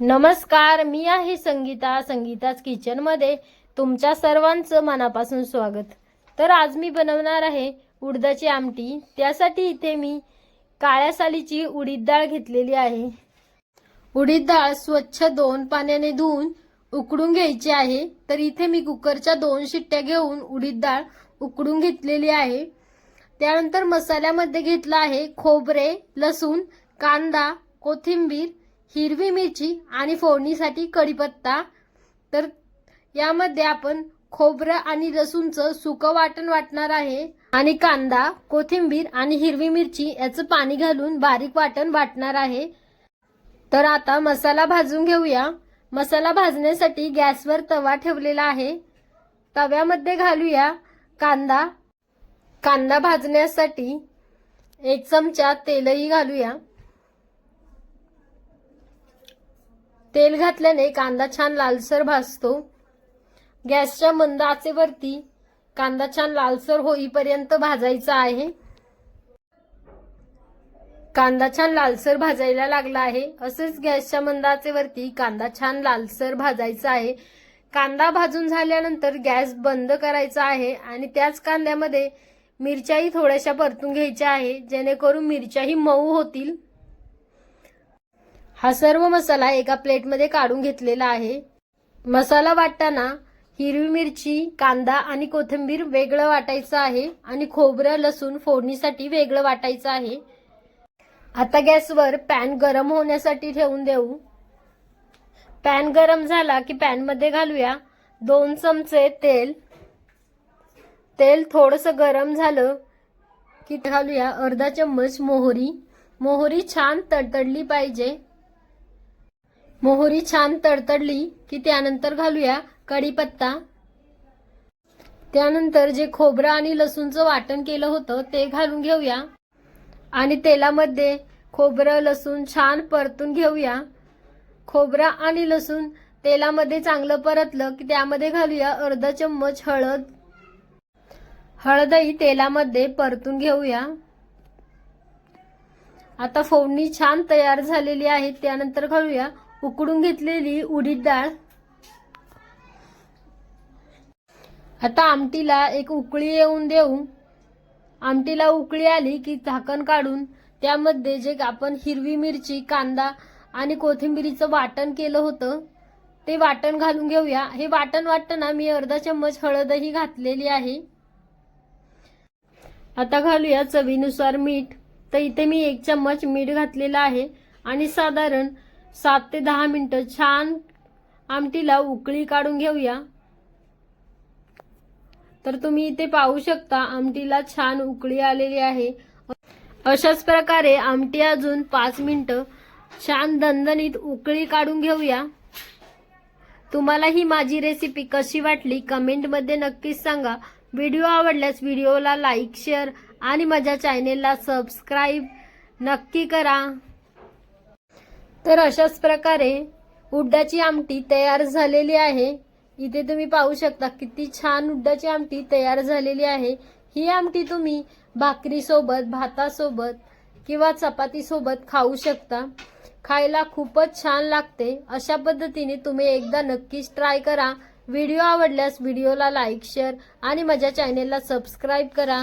नमस्कार मी आहे संगीता संगीताच किचनमध्ये तुमच्या सर्वांचं मनापासून स्वागत. तर आज मी बनवणार आहे उडदाची आमटी. त्यासाठी इथे मी काळ्या सालीची उडीद डाळ घेतलेली आहे. उडीद डाळ स्वच्छ दोन पाण्याने धुवून उकडून घ्यायची आहे. तर इथे मी कुकरच्या दोन शिट्ट्या घेऊन उडीद डाळ उकडून घेतलेली आहे. त्यानंतर मसाल्यामध्ये घेतला आहे खोबरे लसूण कांदा कोथिंबीर हिरवी मिरची आणि फोडणीसाठी कढीपत्ता. तर यामध्ये आपण खोबरं आणि लसूणचं सुकं वाटण वाटणार आहे. आणि कांदा कोथिंबीर आणि हिरवी मिरची याचं पाणी घालून बारीक वाटण वाटणार आहे. तर आता मसाला भाजून घेऊया. मसाला भाजण्यासाठी गॅसवर तवा ठेवलेला आहे. तव्यामध्ये घालूया कांदा. कांदा भाजण्यासाठी एक चमचा तेलही घालूया. तेल घातल्याने कांदा छान लालसर भाजतो. गॅसच्या मंद आचेवरती कांदा छान लालसर होईपर्यंत भाजायचा आहे. कांदा छान लालसर भाजायला लागला आहे. असेच गॅसच्या मंदाचेवरती कांदा छान लालसर भाजायचा आहे. कांदा भाजून झाल्यानंतर गॅस बंद करायचा आहे आणि त्याच कांद्यामध्ये मिरच्याही थोड्याशा परतून घ्यायच्या आहे. जेणेकरून मिरच्याही मऊ होतील. हा सर्व मसाला एका प्लेटमध्ये काढून घेतलेला आहे. मसाला वाटताना हिरवी मिरची कांदा आणि कोथिंबीर वेगळं वाटायचं आहे आणि खोबरं लसूण फोडणीसाठी वेगळं वाटायचं आहे. आता गॅसवर पॅन गरम होण्यासाठी ठेवून देऊ. पॅन गरम झाला की पॅनमध्ये घालूया दोन चमचे तेल. तेल थोडंसं गरम झालं की घालूया अर्धा चम्मच मोहरी. मोहरी छान तडतडली पाहिजे. मोहरी छान तडतडली की त्यानंतर घालूया कढीपत्ता. त्यानंतर जे खोबरं आणि लसूणचं वाटण केलं होतं ते घालून घेऊया. आणि तेलामध्ये खोबरं लसूण छान परतून घेऊया. खोबरं आणि लसूण तेलामध्ये चांगलं परतलं की त्यामध्ये घालूया अर्धा चम्मच हळद. हळदही तेलामध्ये परतून घेऊया. आता फोडणी छान तयार झालेली आहे त्यानंतर घालूया उकडून घेतलेली उडीद डाळ. आता आमटीला एक उकळी येऊन देऊ. आमटीला उकळी आली की झाकण काढून त्यामध्ये जे आपण हिरवी मिरची कांदा आणि कोथिंबिरीचं वाटण केलं होतं ते वाटण घालून घेऊया. हे वाटण वाटताना मी अर्धा चम्मच हळदही घातलेली आहे. आता घालूया चवीनुसार मीठ. तर इथे मी एक चम्मच मीठ घातलेलं आहे. आणि साधारण सात ते दहा मिनटं छान आमटीला उकळी काढून घेऊया. तर तुम्ही इथे पाहू शकता आमटीला छान उकळी आलेली आहे. अशाच प्रकारे आमटी अजून पाच मिनटं छान दणदणीत उकळी काढून घेऊया. तुम्हाला ही माझी रेसिपी कशी वाटली कमेंटमध्ये नक्कीच सांगा. व्हिडिओ आवडल्यास व्हिडिओला लाईक शेअर आणि माझ्या चॅनेलला सबस्क्राईब नक्की करा. तर अशाच प्रकारे उड्डाची आमटी तयार झालेली आहे. इथे तुम्ही पाहू शकता किती छान उड्डाची आमटी तयार झालेली आहे. ही आमटी तुम्ही भाकरीसोबत भातासोबत किंवा चपातीसोबत खाऊ शकता. खायला खूपच छान लागते. अशा पद्धतीने तुम्ही एकदा नक्कीच ट्राय करा. व्हिडिओ आवडल्यास व्हिडिओला लाईक शेअर आणि माझ्या चॅनेलला सबस्क्राईब करा.